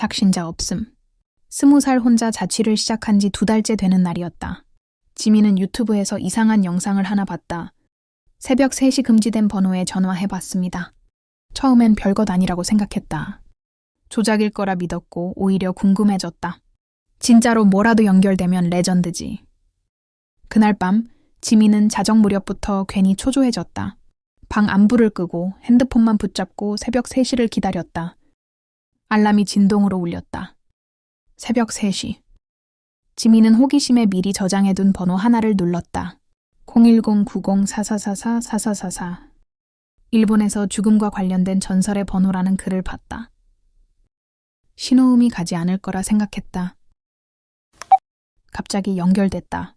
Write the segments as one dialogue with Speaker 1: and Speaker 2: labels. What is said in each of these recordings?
Speaker 1: 작신자 없음. 스무 살 혼자 자취를 시작한 지 두 달째 되는 날이었다. 지민은 유튜브에서 이상한 영상을 하나 봤다. 새벽 3시 금지된 번호에 전화해봤습니다. 처음엔 별것 아니라고 생각했다. 조작일 거라 믿었고 오히려 궁금해졌다. 진짜로 뭐라도 연결되면 레전드지. 그날 밤 지민은 자정 무렵부터 괜히 초조해졌다. 방 안불을 끄고 핸드폰만 붙잡고 새벽 3시를 기다렸다. 알람이 진동으로 울렸다. 새벽 3시. 지민은 호기심에 미리 저장해둔 번호 하나를 눌렀다. 010-90-4444-4444. 일본에서 죽음과 관련된 전설의 번호라는 글을 봤다. 신호음이 가지 않을 거라 생각했다. 갑자기 연결됐다.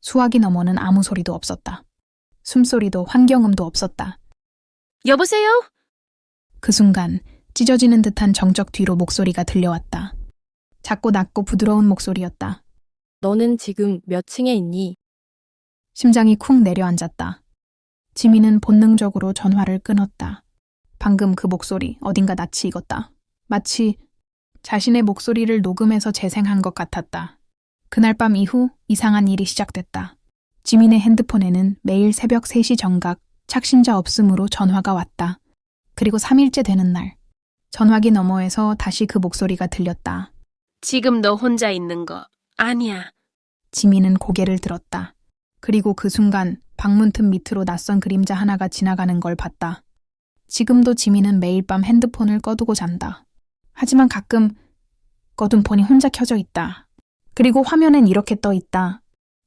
Speaker 1: 수화기 너머는 아무 소리도 없었다. 숨소리도 환경음도 없었다.
Speaker 2: 여보세요?
Speaker 1: 그 순간 찢어지는 듯한 정적 뒤로 목소리가 들려왔다. 작고 낮고 부드러운 목소리였다.
Speaker 2: 너는 지금 몇 층에 있니?
Speaker 1: 심장이 쿵 내려앉았다. 지민은 본능적으로 전화를 끊었다. 방금 그 목소리 어딘가 낯이 익었다. 마치 자신의 목소리를 녹음해서 재생한 것 같았다. 그날 밤 이후 이상한 일이 시작됐다. 지민의 핸드폰에는 매일 새벽 3시 정각 착신자 없음으로 전화가 왔다. 그리고 3일째 되는 날 전화기 너머에서 다시 그 목소리가 들렸다.
Speaker 3: 지금 너 혼자 있는 거 아니야.
Speaker 1: 지민은 고개를 들었다. 그리고 그 순간 방문 틈 밑으로 낯선 그림자 하나가 지나가는 걸 봤다. 지금도 지민은 매일 밤 핸드폰을 꺼두고 잔다. 하지만 가끔 꺼둔 폰이 혼자 켜져 있다. 그리고 화면엔 이렇게 떠 있다.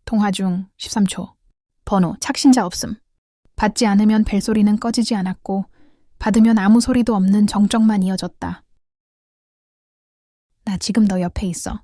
Speaker 1: 통화 중 13초. 번호 착신자 없음. 받지 않으면 벨소리는 꺼지지 않았고 받으면 아무 소리도 없는 정적만 이어졌다. 나 지금 너 옆에 있어.